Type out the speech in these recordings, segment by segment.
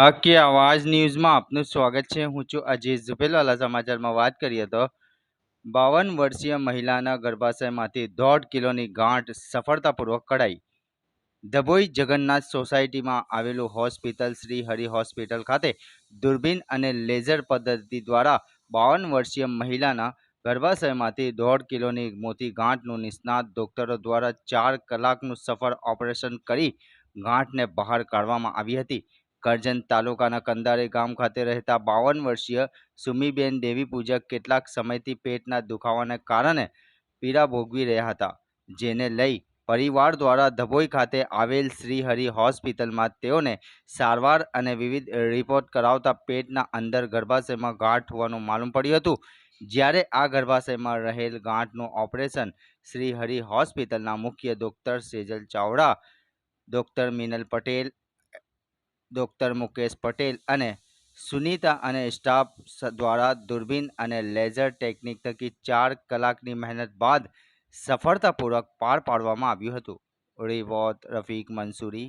હકી આવાજ ન્યૂઝમાં આપનું સ્વાગત છે. હું છું અજીત ઝુબેલવાલા સમાચારમાં વાત કરીએ તો બાવન વર્ષીય મહિલાના ગર્ભાશયમાંથી દોઢ કિલોની ગાંઠ સફળતાપૂર્વક કઢાઈ. ધભોઈ જગન્નાથ સોસાયટીમાં આવેલું હોસ્પિટલ શ્રી હરિ હોસ્પિટલ ખાતે દૂરબીન અને લેઝર પદ્ધતિ દ્વારા બાવન વર્ષીય મહિલાના ગર્ભાશયમાંથી દોઢ કિલોની મોટી ગાંઠનું નિષ્ણાત ડોક્ટરો દ્વારા ચાર કલાકનું સફળ ઓપરેશન કરી ગાંઠને બહાર કાઢવામાં આવી હતી. કરજણ તાલુકાના કંદારે ગામ ખાતે રહેતા બાવન વર્ષીય સુમીબેન દેવી પૂજક કેટલાક સમયથી પેટના દુખાવાને કારણે પીડા ભોગવી રહ્યા હતા, જેને લઈ પરિવાર દ્વારા ધભોઈ ખાતે આવેલ શ્રી હરિ હોસ્પિટલમાં તેઓને સારવાર અને વિવિધ રિપોર્ટ કરાવતા પેટના અંદર ગર્ભાશયમાં ગાંઠ હોવાનું માલુમ પડ્યું હતું. જ્યારે આ ગર્ભાશયમાં રહેલ ગાંઠનું ઓપરેશન શ્રીહરિ હોસ્પિટલના મુખ્ય doctor Sejal Chavda, doctor Minal Patel doctor Mukesh Patel અને સુનીતા અને સ્ટાફ દ્વારા દૂરબીન અને લેઝર ટેકનિક થકી ચાર કલાકની મહેનત બાદ સફળતાપૂર્વક પાર પાડવામાં આવ્યું હતું. રિવોત રફીક મંસૂરી.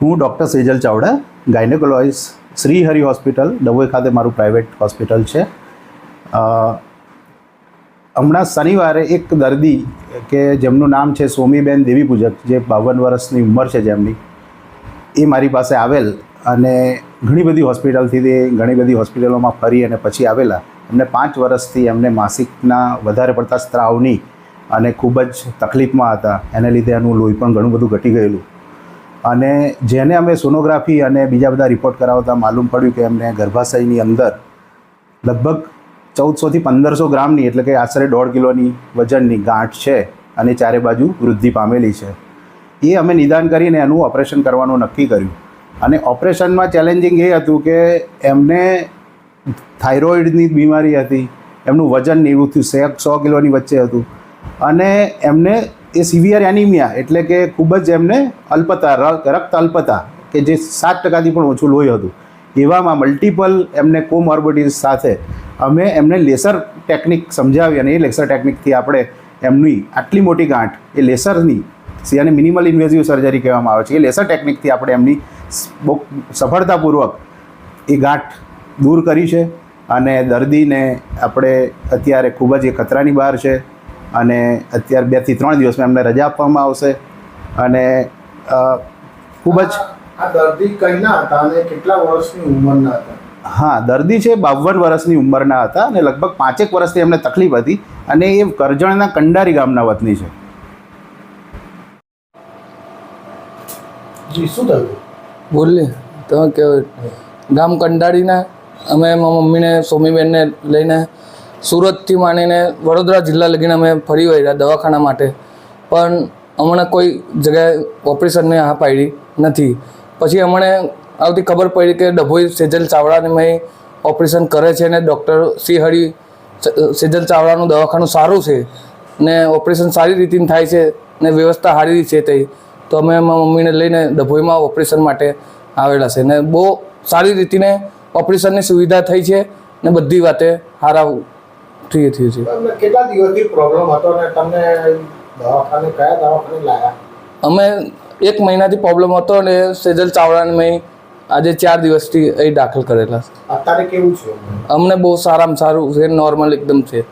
હું doctor Sejal Chavda, gynaecologist. Shri Hari hospital, Dabhoi ખાતે મારું પ્રાઇવેટ હોસ્પિટલ છે. હમણાં શનિવારે એક દર્દી કે જેમનું નામ છે સોમીબેન દેવી પૂજક જે બાવન વર્ષની ઉંમર છે જેમની, એ મારી પાસે આવેલ અને ઘણી બધી હોસ્પિટલથી તે ઘણી બધી હોસ્પિટલોમાં ફરી અને પછી આવેલા. એમને પાંચ વર્ષથી એમને માસિકના વધારે પડતા સ્ત્રાવની અને ખૂબ જ તકલીફમાં હતા. એને લીધે એનું લોહી પણ ઘણું બધું ઘટી ગયેલું. અને જેને અમે સોનોગ્રાફી અને બીજા બધા રિપોર્ટ કરાવતા માલુમ પડ્યું કે એમને ગર્ભાશયની અંદર લગભગ ચૌદસોથી પંદરસો ગ્રામની એટલે કે આશરે દોઢ કિલોની વજનની ગાંઠ છે અને ચારે બાજુ વૃદ્ધિ પામેલી છે. એ અમે નિદાન કરીને એનું ઓપરેશન કરવાનું નક્કી કર્યું. અને ઓપરેશનમાં ચેલેન્જિંગ એ હતું કે એમને થાઇરોઇડની બીમારી હતી, એમનું વજન નીવું થયું સો કિલોની વચ્ચે હતું. અને એમને એ સિવિયર એનિમિયા એટલે કે ખૂબ જ એમને અલ્પતા રક્ત અલ્પતા, કે જે સાત ટકાથી પણ ઓછું લોહી હતું. એવામાં મલ્ટિપલ એમને કોમોર્બિડિટીઝ સાથે અમે એમને લેસર ટેકનિક સમજાવી અને એ લેસર ટેકનિકથી આપણે એમની આટલી મોટી ગાંઠ, એ લેસરની અને મિનિમલ ઇન્વેઝિવ સર્જરી કહેવામાં આવે છે, એ લેસર ટેકનિકથી આપણે એમની બહુ સફળતાપૂર્વક એ ગાંઠ દૂર કરી છે અને દર્દીને આપણે અત્યારે ખૂબ જ એ ખતરાની બહાર છે. અને અત્યારે બેથી ત્રણ દિવસમાં એમને રજા આપવામાં આવશે. અને ખૂબ જ આ દર્દી કઈના હતા અને કેટલા વર્ષની ઉંમરના હતા? હા દર્દી છે બાવન વર્ષની ઉંમરના હતા અને લગભગ પાંચેક વર્ષથી એમને તકલીફ હતી અને એ કરજણના કંડારી ગામના વતની છે. જી શું થયું? બોલીએ તમે કે ગામ કંડાળીના અમે મમ્મીને સોમીબેનને લઈને સુરતથી માંડીને વડોદરા જિલ્લા લગીને અમે ફરી વળ્યા દવાખાના માટે. પણ અમને કોઈ જગ્યાએ ઓપરેશનને હા પાડી નથી. પછી અમને આવતી ખબર પડી કે ડભોઈ સેજલ ચાવડાને મેં ઓપરેશન કરે છે ને ડૉક્ટર સી હરી સેજલ ચાવડાનું દવાખાનું સારું છે ને ઓપરેશન સારી રીતે થાય છે ને વ્યવસ્થા સારી છે તે. તો અમે અમારા મમ્મીને લઈને ડભોઈમાં ઓપરેશન માટે આવેલા છે ને બહુ સારી રીતને ઓપરેશનની સુવિધા થઈ છે ને બધી વાતે સારા થયું છે. તમને કેટલા દિવસથી પ્રોબ્લેમ હતો અને તમને દવાખાને કયા દવાખાને લાયા? અમે એક મહિનાથી પ્રોબ્લેમ હતો ને સેજલ ચાવડાને મેં આજે ચાર દિવસથી અહીં દાખલ કરેલા. અત્યારે કેવું છે? અમને બહુ સારામાં સારું છે નોર્મલ એકદમ છે.